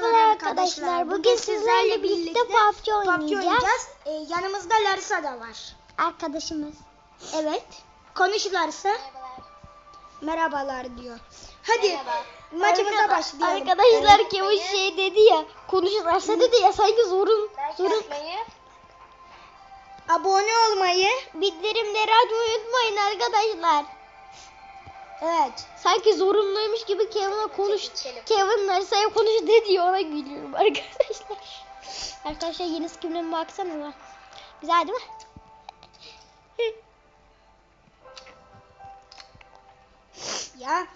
Merhabalar arkadaşlar. Bugün sizlerle birlikte PUBG oynayacağız. Ee, yanımızda Larissa da var. Arkadaşımız. Evet. Konuş Larissa. Merhabalar diyor. Hadi maçımıza Arka- başlayalım. Arkadaşlar Kemal şey dedi ya. Konuşurlarsa dedi ya sanki zorun. Zorun. Abone olmayı. Bildirimleri açmayı unutmayın arkadaşlar. Evet. Sanki zorunluymuş gibi Kevin'e konuş. Kevin Narsa'ya konuş dedi ona gülüyorum arkadaşlar. Arkadaşlar yeni skinime baksana. Güzel değil mi? Ya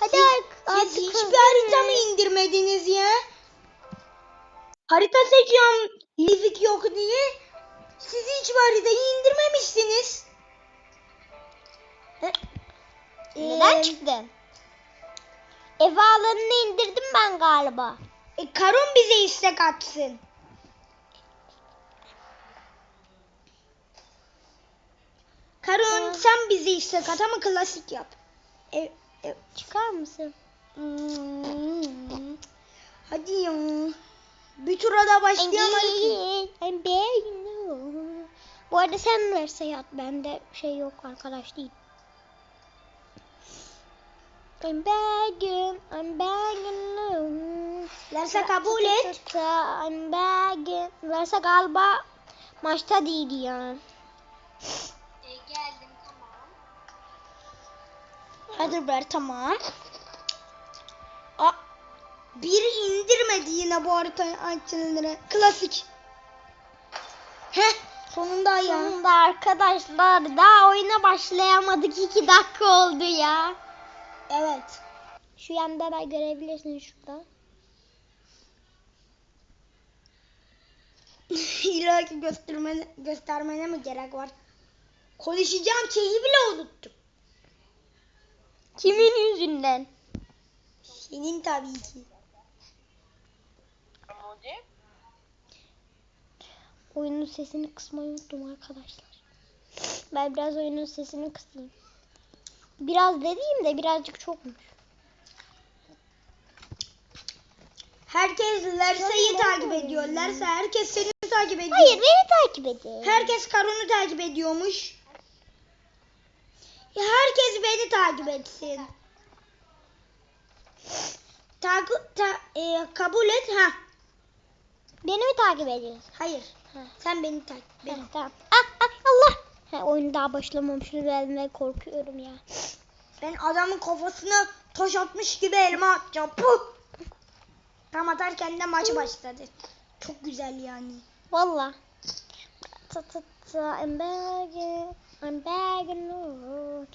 Hadi siz, artık. siz hiçbir harita mı indirmediniz ya? Harita seçiyorum Livik yok diye. Siz hiçbir haritayı indirmemişsiniz. Neden Ee, çıktın? Ev ağlarını indirdim ben galiba. E, Karun bize istek atsın. Karun Aa. sen bize istek at ama klasik yap. E, e, Çıkar mısın? Hmm. hadi ya. Bir tura da başlayamadık. Bu arada sen verse yat. Bende şey yok arkadaş değil. I'm begging, I'm begging you. Larsa kabul et. I'm begging. Larsa galiba maçta değil ya. geldim tamam. Hadi ver tamam. Aa, biri indirmedi yine bu harita açıldığını. Klasik. Heh sonunda ya. Sonunda arkadaşlar daha oyuna başlayamadık. 2 dakika oldu ya. Evet. Şu yanda da görebilirsin şurada. İlla ki göstermene, göstermene mi gerek var? Konuşacağım şeyi bile unuttum. Kimin yüzünden? Senin tabii ki. Oyunun sesini kısmayı unuttum arkadaşlar. Ben biraz oyunun sesini kısayım. Biraz dediğim de birazcık çokmuş. Herkes Lersa'yı takip ediyor. Lersa herkes seni takip ediyor. Hayır beni takip edin. Herkes Karun'u takip ediyormuş. Ya herkes beni takip etsin. Tak, ta, e, kabul et ha. Beni mi takip ediyorsun? Hayır. Ha. Sen beni takip. Beni. tamam. Ah, ah, Allah. Ha, oyun daha başlamamış. Ben de korkuyorum ya. Ben adamın kafasına taş atmış gibi elma atacağım. Puh! Tam atarken de maç başladı. Çok güzel yani. Valla. I'm begging. I'm begging. you.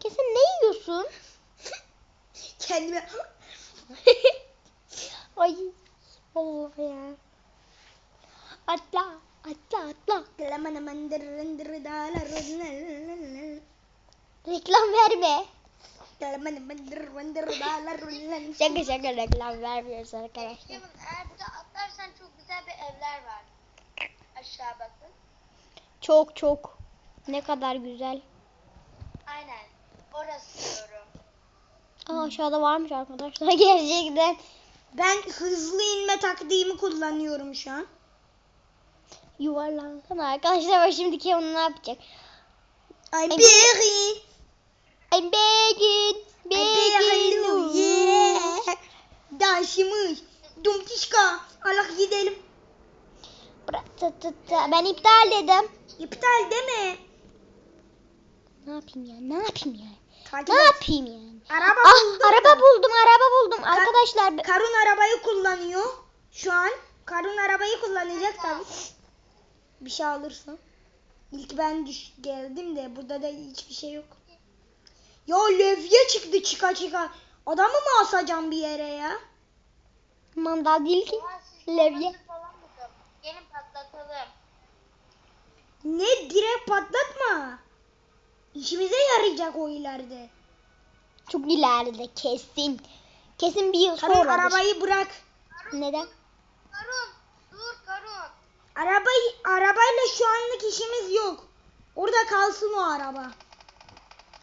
Kesin ne yiyorsun? Kendime Ay. Allah ya. Atla. Atla atla. Reklam verme. Şaka şaka reklam vermiyoruz arkadaşlar. Kevin eğer bir de atlarsan çok güzel bir evler var. Aşağı bakın. Çok çok. Ne kadar güzel. Aynen. Orası diyorum. Aa, aşağıda varmış arkadaşlar gerçekten. Ben hızlı inme taktiğimi kullanıyorum şu an. Yuvarlansana arkadaşlar bak şimdi Kevin ne yapacak? Ay, beğen. I'm. Ay Begging. beğen. Yeah. Dansımız. Dumtişka. Allah gidelim. Ben iptal dedim. İptal deme. Ne yapayım ya? Ne yapayım ya? Takip Ne et. yapayım yani? Araba Ah buldum. araba buldum, araba buldum. Arkadaşlar be- Karun arabayı kullanıyor. Şu an Karun arabayı kullanacak tabii. Bir şey alırsın. İlk ben düş geldim de burada da hiçbir şey yok. Ya levye çıktı çıka çıka. Adamı mı asacağım bir yere ya? mandal değil ki. Levye. Gelin patlatalım. Ne direkt patlatma. İşimize yarayacak o ileride. Çok ileride kesin. Kesin bir yıl sonra. arabayı bırak. Neden? Arabayı arabayla şu anlık işimiz yok. Orada kalsın o araba.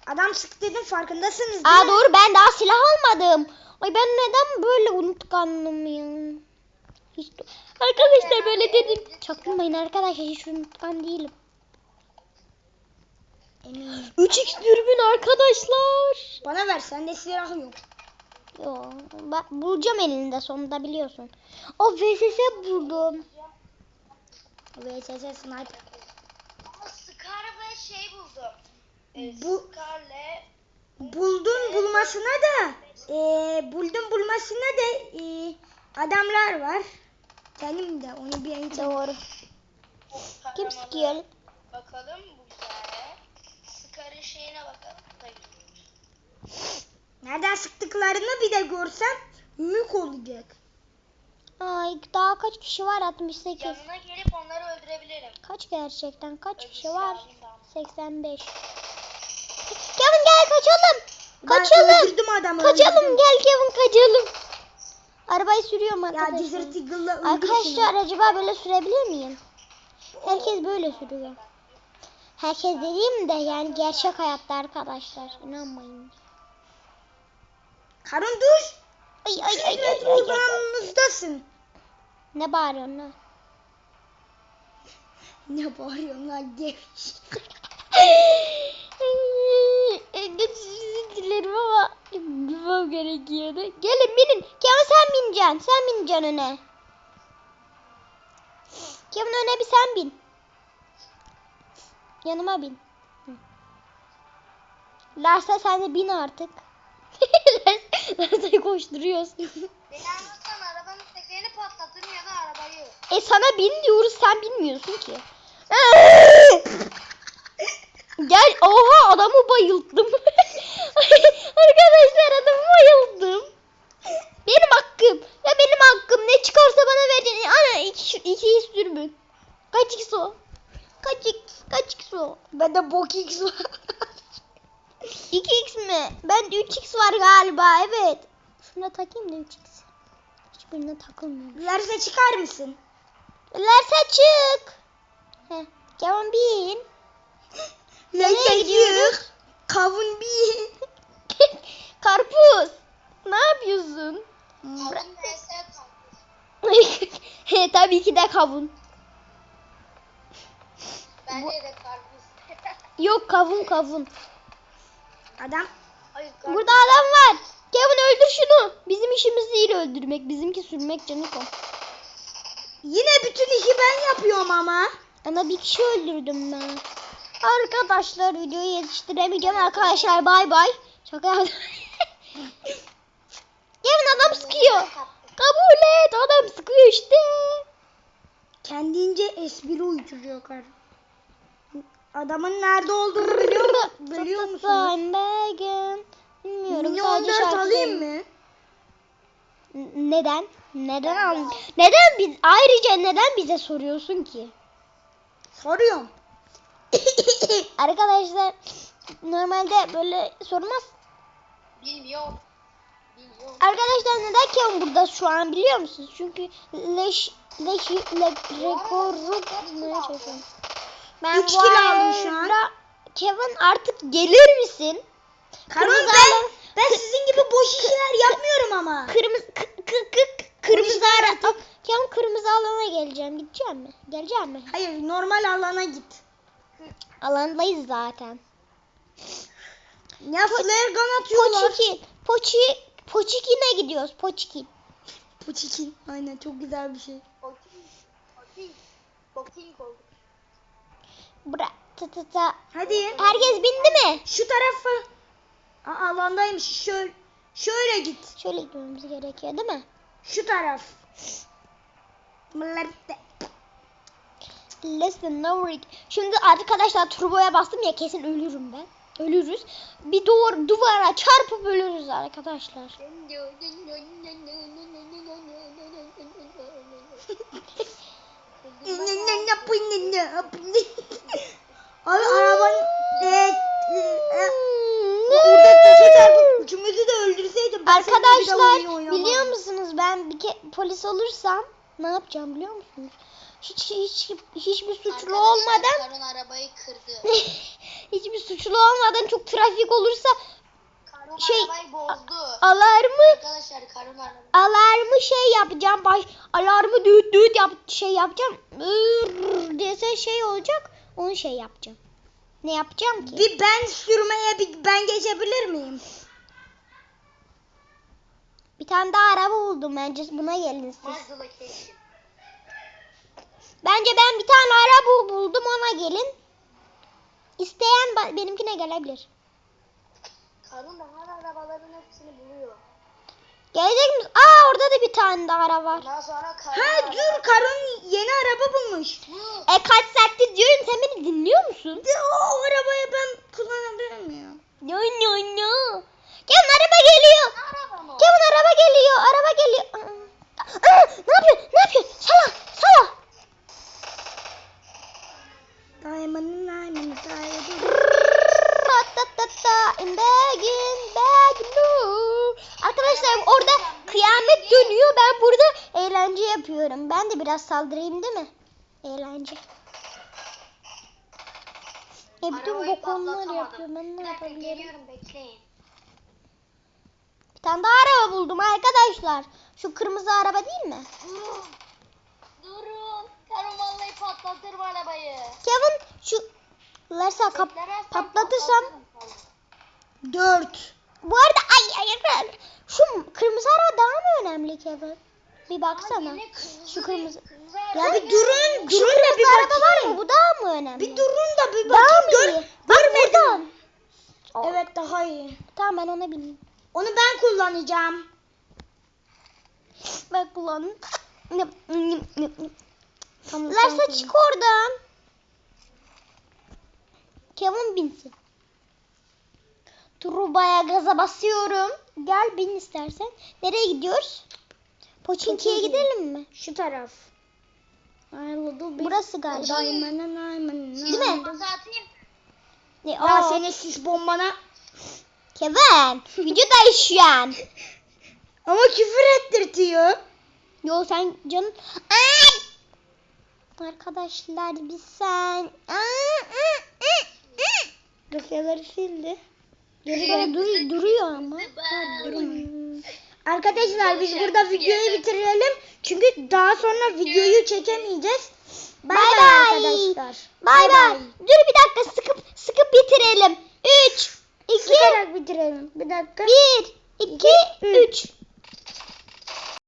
Adam sık dedim farkındasınız değil Aa mi? doğru ben daha silah almadım. Ay ben neden böyle unutkanlım ya? Hiç Arkadaşlar böyle dedim. Çaktırmayın arkadaşlar hiç unutkan değilim. Eminim. 3x dürbün arkadaşlar. Bana ver sende silah yok. Yo, bak bulacağım elinde sonunda biliyorsun. O VSS buldum. VSS sniper. Scar ve şey buldum. Ee, Bu- Scar'le Buldun bulmasına da eee buldun bulmasına da eee, adamlar var. Benim de onu bir en Doğru. Kim sıkıyor? Bakalım bu güzel. Scar'ın şeyine bakalım. Nereden sıktıklarını bir de görsem mük olacak. Ay daha kaç kişi var 68. Yanına gelip onları öldürebilirim. Kaç gerçekten kaç Öyle kişi var? silahım da ama. 85. Kevin gel kaçalım. Ben Kaçalım. öldürdüm adamı. Kaçalım öldürdüm. gel Kevin kaçalım. Arabayı sürüyorum Ya arkadaşlar. Desert Eagle'la Arkadaşlar acaba böyle sürebilir miyim? Herkes böyle sürüyor. Herkes dediğim de yani gerçek hayatta arkadaşlar. İnanmayın. Karun dur. Ay ay ay 300 ay ay, ay. uzağımızdasın. Ne bağırıyorsun lan? Ne bağırıyorsun lan. Özür dilerim ama bilmem gerekiyordu. Gelin binin. Kevin sen bineceksin. Sen bineceksin öne. Kevin öne bir sen bin. Yanıma bin. Larsa sen de bin artık. Larsa'yı koşturuyorsun. Beni alırsan arabanın tekerini patlatırım ya da arabayı. E sana bin diyoruz sen bilmiyorsun ki. Gel oha adamı bayılttım. Arkadaşlar adamı bayılttım. Benim hakkım. Ya benim hakkım ne çıkarsa bana vereceksin. Ana iki, iki sürümün. Kaç x o? Kaç x? Kaç x o? Bende bok X var. 2x mi? Bende 3x var galiba evet. Şuna takayım da 3x. Hiçbirine takılmıyor. Larsa çıkar mısın? Larsa çık. Heh. Kevin bin. Gidiyoruz? çık. Kavun bir. Karpuz. Ne yapıyorsun? Kavun karpuz. Tabii ki de kavun. Bence de karpuz. Yok kavun kavun. Adam karpuz. Burada adam var. Kevin öldür şunu. Bizim işimiz değil öldürmek. Bizimki sürmek Canikom. yine bütün işi ben yapıyorum ama. Ama bir kişi öldürdüm ben. Arkadaşlar videoyu yetiştiremeyeceğim arkadaşlar. Bay bay. Şaka. Kevin adam sıkıyor. Kabul et. Adam sıkıyor işte. Kendince espri uyduruyor karı. Adamın nerede olduğunu biliyor musun? Biliyor musun? I'm begging. Bilmiyorum. Milyon Sadece dört şarkı alayım mı? Neden? Neden al? Neden biz ayrıca neden bize soruyorsun ki? Soruyorum. Arkadaşlar normalde böyle sormaz. Bilmiyorum. Bilmiyorum. Arkadaşlar neden Kevin burada şu an biliyor musunuz? Çünkü leş leş le, rekoru bulmaya çalışıyorum. Ben Üç bu kilo aldım şu an. Kevin artık gelir misin? Karun Kırmızı ben, alan- ben sizin gibi boş işler yapmıyorum ama. Kırmızı kı, kı, kı, kırmızı ara. Kevin kırmızı alana geleceğim. Gideceğim mi? Geleceğim mi? Hayır normal alana git. Alandayız zaten. Ya flare gun atıyorlar. Poçikin. Poçi Poçikin'e gidiyoruz. Poçikin. Puçikin. Aynen çok güzel bir şey. Poking. Poking. Poking oldu. Bra ta ta ta. Hadi. Herkes bindi mi? Şu tarafa. Aa, alandaymış. Şöyle, şöyle git. Şöyle gitmemiz gerekiyor değil mi? Şu taraf. Listen no rig. Şimdi arkadaşlar turboya bastım ya kesin ölürüm ben. Ölürüz. Bir duvar duvara çarpıp ölürüz arkadaşlar. Abi arabanın e, e, e, orada taşa çarpıp üçümüzü de öldürseydi ben seninle bir daha oyun Arkadaşlar biliyor musunuz ben bir ke polis olursam ne yapacağım biliyor musunuz? hiç hiç hiçbir suçlu Arkadaşlar, olmadan Karun arabayı kırdı. hiçbir suçlu olmadan çok trafik olursa Karun Şey, arabayı bozdu. alarmı Arkadaşlar Karun arabayı. alarmı şey yapacağım baş alarmı düğüt düğüt yap şey yapacağım ses şey olacak onu şey yapacağım. Ne yapacağım ki? Bir ben sürmeye bir ben geçebilir miyim? bir tane daha araba buldum. Bence buna gelin siz. Bence ben bir tane araba buldum ona gelin. İsteyen benimkine gelebilir. Karun da her arabaların hepsini buluyor. Gelecek misin aa orada da bir tane daha araba var Ondan sonra Karun Ha dur Karun yeni araba bulmuş. E kaç saattir diyorum sen beni dinliyor musun De, o, o arabayı ben kullanabilir miyim? no no no Kevin araba geliyor Araba mı? Kevin araba geliyor. Araba geliyor. Biraz saldırayım değil mi? Eğlence. E bütün bu konular yapıyor. Ben ne yapabilirim? geliyorum bekleyin. Bir tane daha araba buldum arkadaşlar. Şu kırmızı araba değil mi? Durun. Durun. Karun vallahi patlatırım arabayı. Kevin şu Larsa kap patlatırsam. Dört. Bu arada ay ay ay, şu kırmızı araba daha mı önemli Kevin? Bir baksana. Şu kırmızı. Ya bir durun, durun da bir araba var bakayım. mı? Bu daha mı önemli? Bir durun da bir Daha bakayım. mı Gör, iyi? Görmedim. Evet daha iyi. Tamam ben ona bineyim. Onu ben kullanacağım. Nıp, nıp. Tamam, Larsa çık oradan. Kevin binsin. Turbaya gaza basıyorum. Gel bin istersen. Nereye gidiyoruz? Poçinki'ye gidelim mi? Şu taraf. Burası galiba. Değil mi? Ne, Ya aa. senin sis bombana. Kevin, videodayız şu an. Ama küfür ettirtiyor. Yo sen canın... Ay! Arkadaşlar biz sen... Dosyaları sildi. Geri dur, duruyor ama. durmuyor. Arkadaşlar biz burada videoyu bitirelim. Çünkü daha sonra videoyu çekemeyeceğiz. Bay Bay arkadaşlar. Bay bay. Dur bir dakika sıkıp sıkıp bitirelim. 3, 2, Sıkarak bitirelim. Bir dakika. 1, 2, 3.